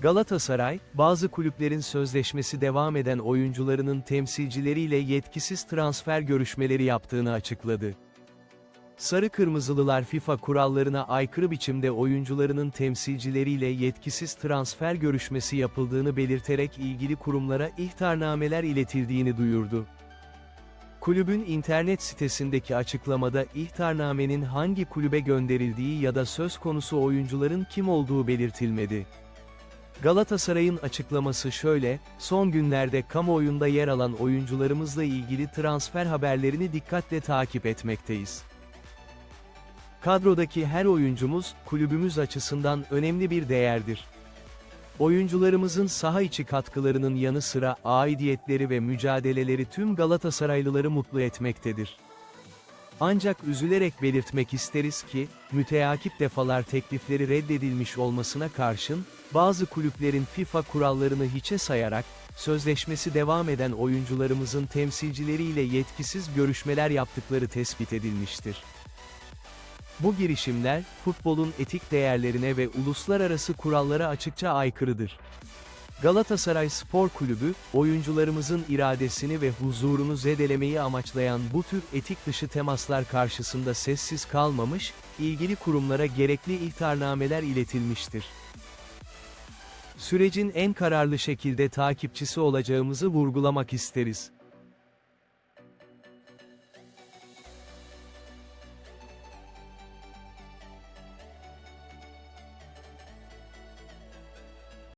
Galatasaray, bazı kulüplerin sözleşmesi devam eden oyuncularının temsilcileriyle yetkisiz transfer görüşmeleri yaptığını açıkladı. Sarı Kırmızılılar FIFA kurallarına aykırı biçimde oyuncularının temsilcileriyle yetkisiz transfer görüşmesi yapıldığını belirterek ilgili kurumlara ihtarnameler iletildiğini duyurdu. Kulübün internet sitesindeki açıklamada ihtarnamenin hangi kulübe gönderildiği ya da söz konusu oyuncuların kim olduğu belirtilmedi. Galatasaray'ın açıklaması şöyle, son günlerde kamuoyunda yer alan oyuncularımızla ilgili transfer haberlerini dikkatle takip etmekteyiz. Kadrodaki her oyuncumuz, kulübümüz açısından önemli bir değerdir. Oyuncularımızın saha içi katkılarının yanı sıra aidiyetleri ve mücadeleleri tüm Galatasaraylıları mutlu etmektedir. Ancak üzülerek belirtmek isteriz ki, müteakip defalar teklifleri reddedilmiş olmasına karşın, bazı kulüplerin FIFA kurallarını hiçe sayarak, sözleşmesi devam eden oyuncularımızın temsilcileriyle yetkisiz görüşmeler yaptıkları tespit edilmiştir. Bu girişimler, futbolun etik değerlerine ve uluslararası kurallara açıkça aykırıdır. Galatasaray Spor Kulübü, oyuncularımızın iradesini ve huzurunu zedelemeyi amaçlayan bu tür etik dışı temaslar karşısında sessiz kalmamış, ilgili kurumlara gerekli ihtarnameler iletilmiştir. Sürecin en kararlı şekilde takipçisi olacağımızı vurgulamak isteriz.